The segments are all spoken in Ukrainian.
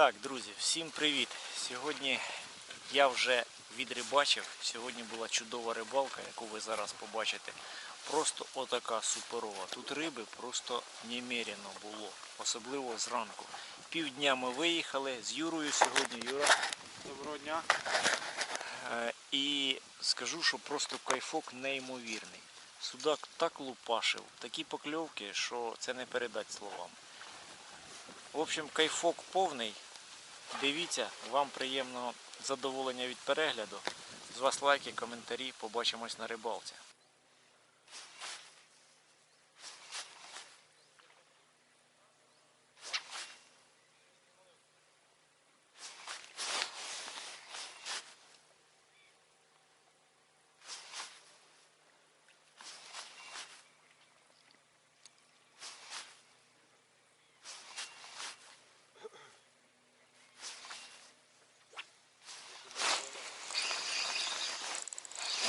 Так, друзі, всім привіт! Сьогодні я вже відрибачив. Сьогодні була чудова рибалка, яку ви зараз побачите. Просто отака суперова. Тут риби просто немерено було, особливо зранку. Півдня ми виїхали з Юрою сьогодні. Юра. Доброго дня. Е, І скажу, що просто кайфок неймовірний. Судак так лупашив, такі покльовки, що це не передать словам. В общем, кайфок повний. Дивіться, вам приємного задоволення від перегляду. З вас лайки, коментарі. Побачимось на рибалці.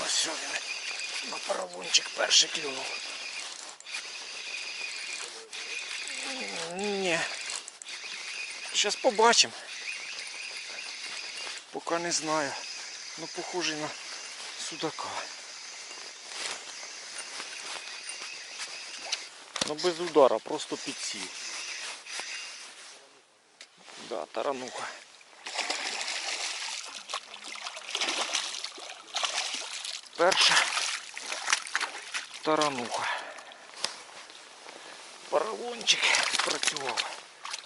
Ось що він на паровунчик перший клюнув. Ні. Зараз побачимо. Поки не знаю. Ну похожий на судака. Ну без удара, просто підсів. Да, тарануха. Перша тарануха. Паралончик спрацював.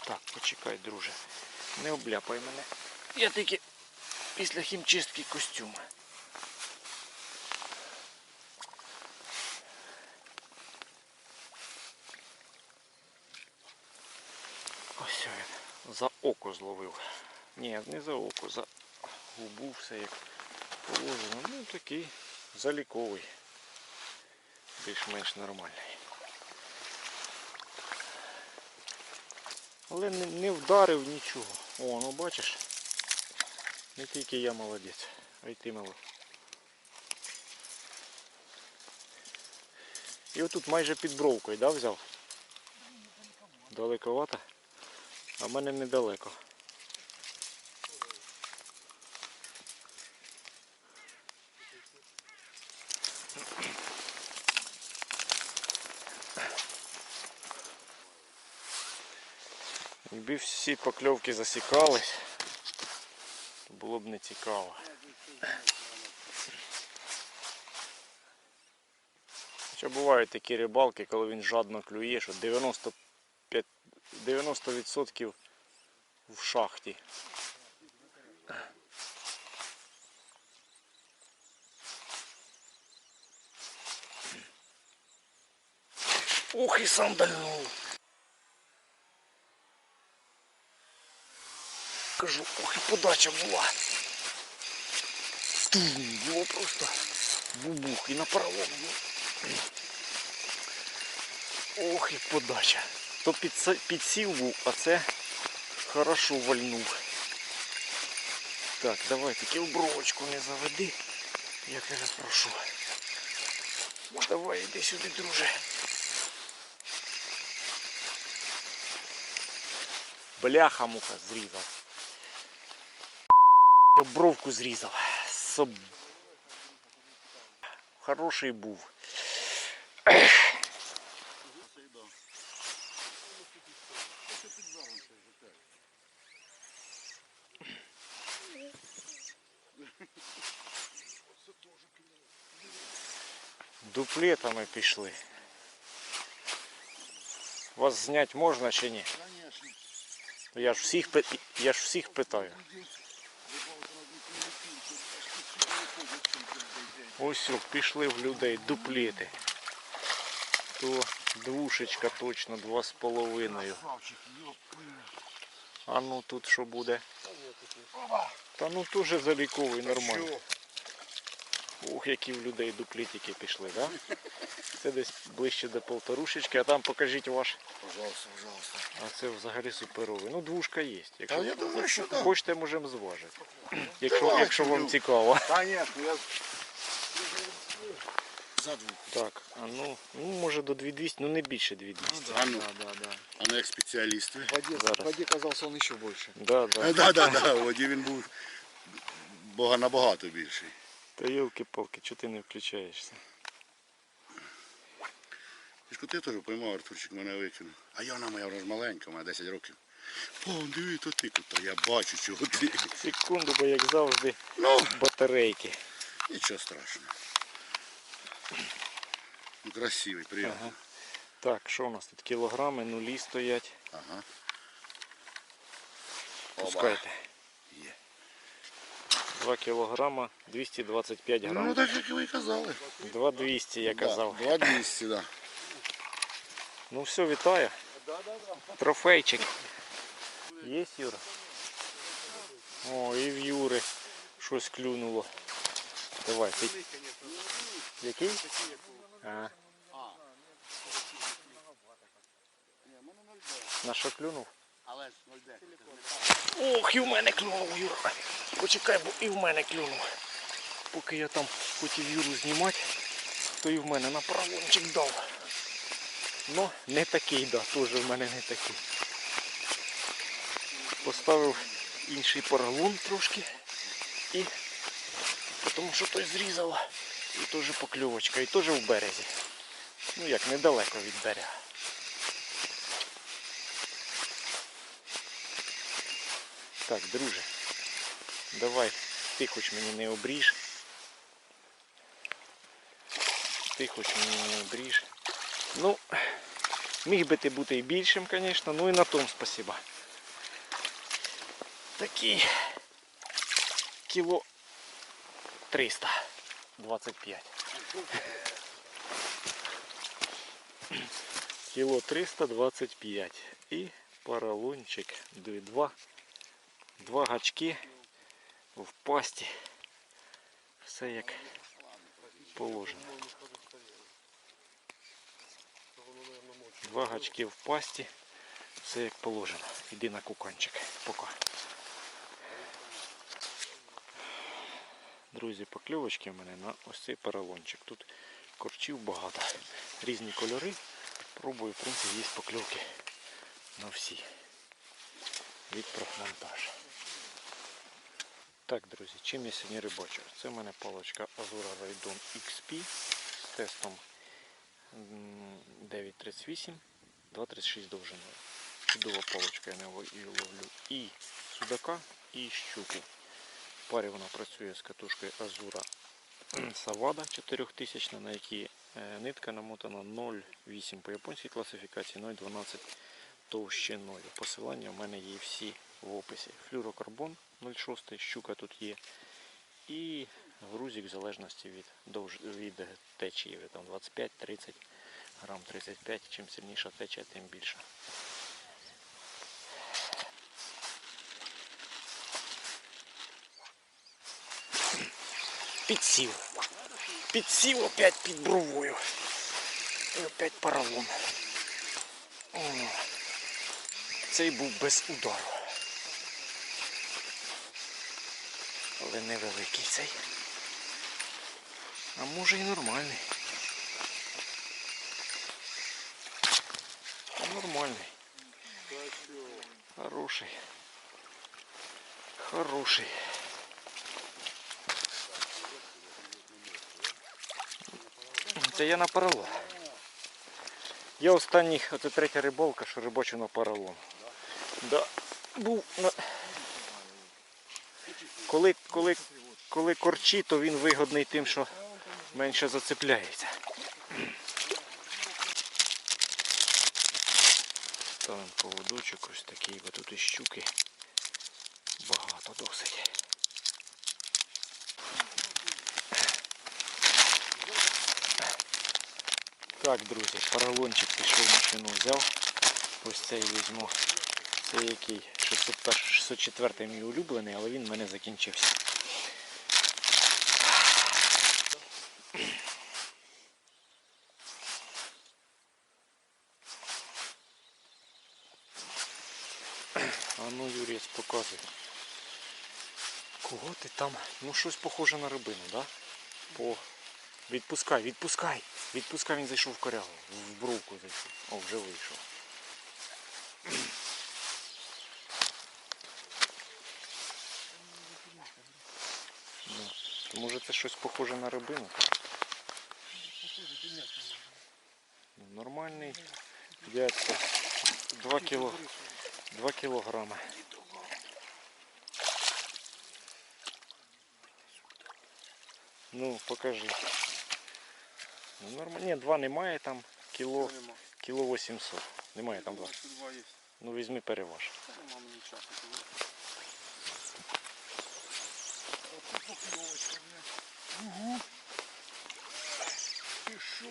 Так, почекай, друже. Не обляпай мене. Я тільки після хімчистки костюм. Ось він. За око зловив. Ні, не за око, за губу все як положено. Ну такий заліковий. Більш-менш нормальний. Але не, не вдарив нічого. О, ну бачиш. Не тільки я молодець, а й ти молодець. І отут майже під бровкою, да, взяв? Далековато? А в мене недалеко. Якби всі покльовки засікались, то було б не цікаво. Хоча бувають такі рибалки, коли він жадно клює, що 95, 90% в шахті. Ух, і сам дальнув. Кажу, ох і подача була. Тум, було просто бубух і на паровому. Ох і подача. То підсів був, а це хорошо вальнув. Так, давай тільки в бровочку не заведи. Я тебе прошу. Давай іди сюди, друже. Бляха муха зрізав. Бровку зрізав. Соб... Хороший був. Дуплетами пішли. Вас зняти можна чи ні? Конечно. Я ж всіх, я ж всіх питаю. Ось пішли в людей дуплети. То двушечка точно, два з половиною. А ну тут що буде? Та ну теж заліковий, нормально. Ух, які в людей дуплетики пішли, да? Це десь ближче до полторушечки, а там покажіть ваш. Пожалуйста, пожалуйста. А це взагалі суперовий. Ну, двушка є. Якщо я думаю, що хочете, можемо зважити. Якщо, якщо вам цікаво. Конечно, я За двох. Так, а ну, ну може до 2200, ну не більше 2200. А ну, Да, да. а ну як спеціаліст. ви. В воде, Зараз. в воде казался он еще больше. Да, да. Да, да, да, у воді він був бога набагато більший. Та йолки-палки, чого ти не включаєшся? Тишко ти теж поймав, Артурчик мене викинув. А Яна моя вже ж маленька, має 10 років. О, диви, то ти тут, та я бачу, чого ти. Секунду, бо як завжди Ну, батарейки. Нічого страшного. Ну, красивий, приємний. Ага. Так, що у нас тут? Кілограми, нулі стоять. Ага. Пускайте. Є. 2 кілограма, 225 Ну, так як ви і казали. 2200, я казав. Да, 200, да. Ну все, вітаю. Трофейчик. Є, Юра? О, і в Юри щось клюнуло. Давай, ти... Який? А. На що клюнув? Але ж 0,10. Ох, і в мене клюнув, Юра. Почекай, бо і в мене клюнув. Поки я там хотів Юру знімати, то і в мене на правончик дав. Ну, не такий, да, теж в мене не такий. Поставив інший поролон трошки і тому що той зрізала. І теж покльовочка, і теж в березі. Ну як, недалеко від берега. Так, друже, давай, ти хоч мені не обріж. Ти хоч мені не обріж. Ну, міг би ти бути і більшим, звісно, ну і на тому спасіба. Такий кіло 325. Кіло 325. І поролончик 2. Два гачки в пасті. Все як положено. Два гачки в пасті. Все як положено. Іди на куканчик. Пока. Друзі, покльовочки в мене на ось цей поролончик. Тут корчів багато. Різні кольори. Пробую, в принципі, є покльовки на всі. Від профмонтаж. Так, друзі, чим я сьогодні рибачу? Це в мене паличка Azura Raidon XP з тестом 9.38, 2.36 довжиною. Чудова паличка, я неї ловлю і судака, і щуку. В парі вона працює з катушкою Azura Savada 4000, на якій е, нитка намотана 0,8 по японській класифікації, 0,12 товщиною. Посилання в мене є всі в описі. Флюрокарбон 0,6, щука тут є. І грузик в залежності від, довж... від течії. Там 25-30 грам 35. Чим сильніша течія, тим більше. Підсів. Підсів опять під бровою. І опять поролон. О, Цей був без удару. Але невеликий цей. А може і нормальний. Нормальний. Хороший. Хороший. Це я на поролон. Я останній, оце третя рибалка, що рибачу на поролон. Да. Був на... коли, коли, коли корчі, то він вигодний тим, що менше зацепляється. Ставимо поводочок ось такий, бо тут і щуки багато досить. Так, друзі, поролончик пішов машину взяв. Ось цей візьму. Це який 601, 604 мій улюблений, але він в мене закінчився. А ну, Юрієць, показуй. Кого ти там? Ну щось похоже на рибину, да? По Відпускай, відпускай. Відпускай, він зайшов в корягу. В бровку зайшов. О, вже вийшов. Ну, може це щось похоже на рибину? Ну, Нормальний дядько. Два кіло. Два кілограми. Ну, покажи. Ну, нормально. Ні, два немає там. Кіло, кіло 800. Немає там два. Два є. Ну візьми переваж. Та нема мені часу. Угу. Ти що?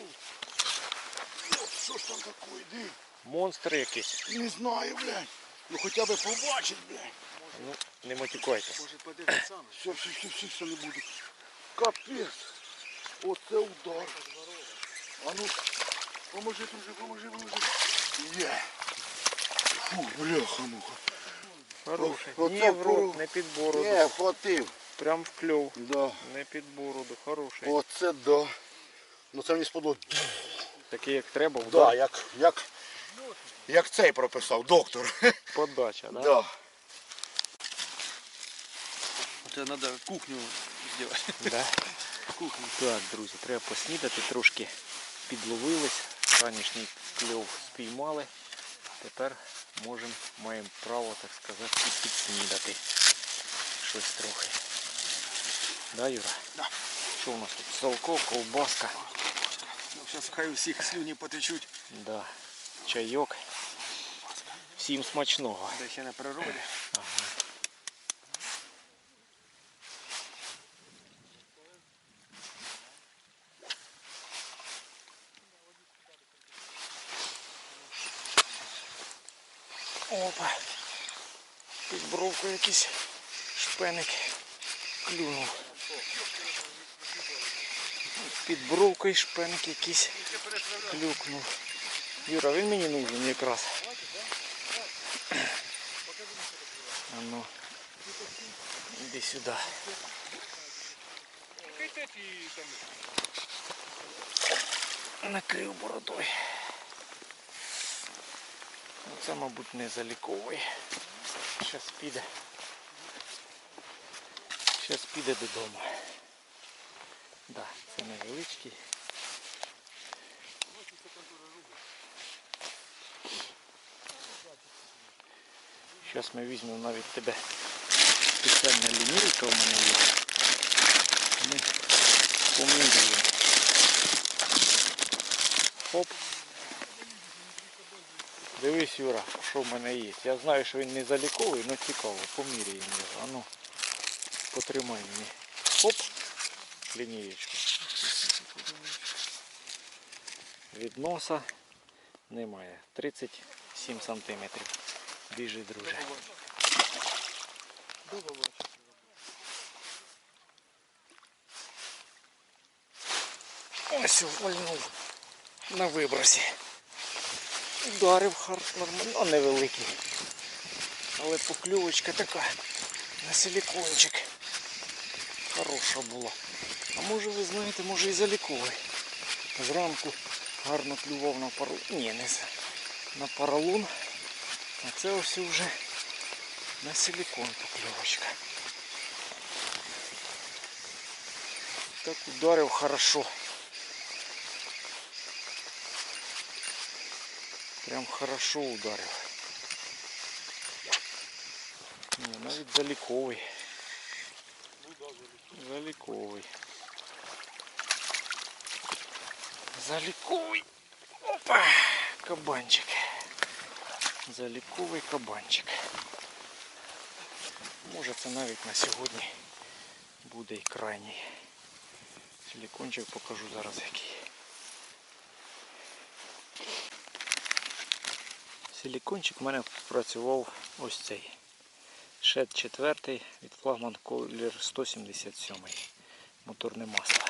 О, Що ж там таке, йди? Монстр якийсь. Не знаю, блядь. Ну хоча б побачить, блядь. Ну, не матюкайтесь. Може подивитися саме. Все, все, все, все, все не буду. Капець. Оце удар. А ну, поможи, друже, поможи, поможи. Є. Фу, бляха, муха. Хороший. О- Ні, в рот, пору- не під бороду. Не, хватив. Прям в кльов. Да. Не під бороду. Хороший. Оце да. Ну це мені сподобалось. Такий як треба, Да, удар. як, як, як цей прописав, доктор. Подача, да? Да. Це треба кухню зробити. Да. Кухню. Так, друзі, треба поснідати, трошки підловились, ранішній кльов спіймали. Тепер можемо, маємо право, так сказати, і підснідати. Щось трохи. Да, Юра? Да. Що у нас тут? Салко, ковбаска. Зараз хай у всіх слюні потечуть. Да. Чайок. Всім смачного. Де ще на природі. Ага. Опа. Під бровку якийсь шпеник клюнув. Під бровкою шпеник якийсь клюкнув. Юра, він мені нужен якраз. А ну. Іди сюди. Накрив бородою. Це, мабуть, не заліковий. Щас піде. Щас піде додому. Да, це невеличкий. Зараз ми візьмемо навіть тебе спеціальна лінійка у мене є. Ми поміряємо. Хоп. Дивись, Юра, що в мене є. Я знаю, що він не заліковий, але цікаво. Поміряємо його. А ну, потримай мені. Хоп. Лінієчку. Від носа немає. 37 сантиметрів. Біжи, друже. Ось вальнув на вибросі. Ударив хар нормально, ну, невеликий. Але покльовочка така на силікончик. Хороша була. А може ви знаєте, може і заліковий. Зранку гарно клював на пару. Ні, не на паралун. А це ось вже на силікон покльовочка. Так ударив хорошо. Прям хорошо ударив. Ні, навіть заліковий. Заліковий. Заліковий. Опа! Кабанчик. Заліковий кабанчик. Може це навіть на сьогодні буде і крайній. Силікончик покажу зараз який. Силікончик у мене працював ось цей. Шед 4 від флагман колір 177. Моторне масло.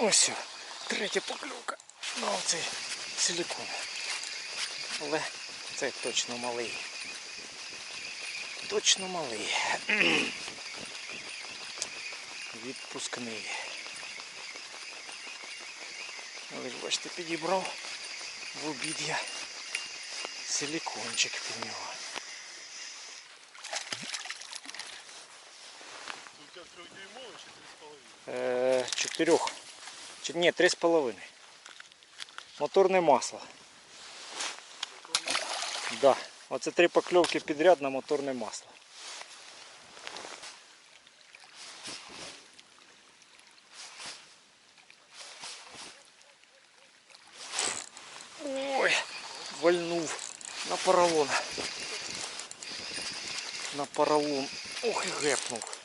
Ось, третя поклювка на оцей силікон. Але Це точно малий. Точно малий. Відпускний. Але ж бачите, підібрав в обід я силікончик під нього. Е, Чотирьох. Чи ні, три з половиною. Моторне масло. Да. Оце три покльовки підряд на моторне масло. поролон. На поролон. Ох і гепнув.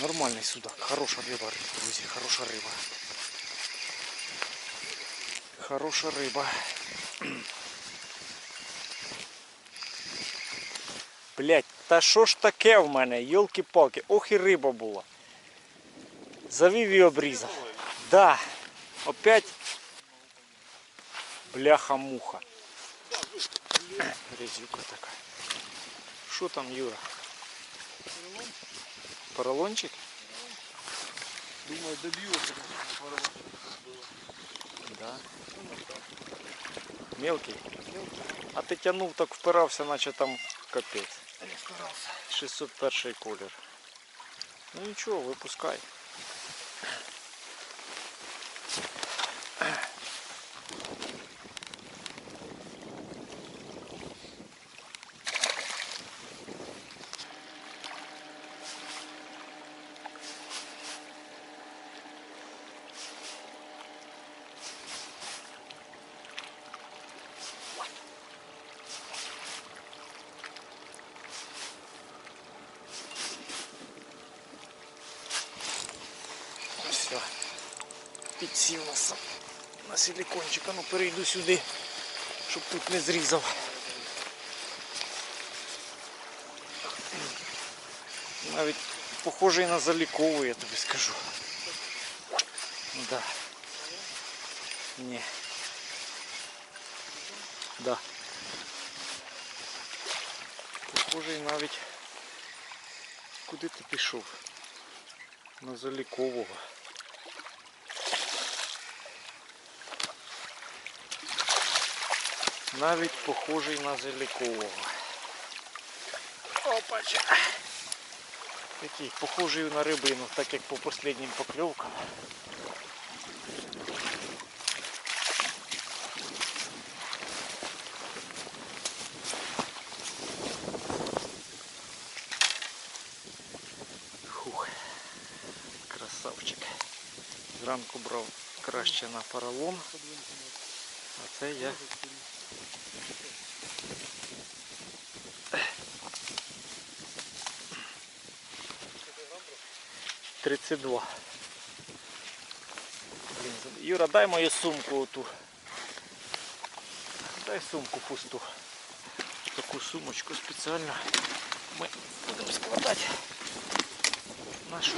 Нормальний судак. Хороша риба, друзі, хороша риба. Хороша риба. Блять, та що ж таке в мене? Йолки-палки, ох і риба була. Завів і обрізав. Да. Опять бляха-муха. Резюка така. Що там, Юра? Поролончик? Думаю, добьется. Да. Мелкий? А ти тянув так впирався, наче там капець. Я старался. 601 колір. Ну нічого, випускай. Підсів на, на силікончик. А ну перейду сюди, щоб тут не зрізав. Навіть похожий на заліковий, я тобі скажу. Да. Ні. Да. Похожий навіть. Куди ти пішов? На залікового. Навіть похожий на залікового. Опача. Такий похожий на рибину, так як по останнім покльовкам. Фух. Красавчик. Зранку брав краще на поролон. А це я 32. Блін, Юра, дай мою сумку оту. Дай сумку пусту. Таку сумочку спеціально ми будемо складати нашу.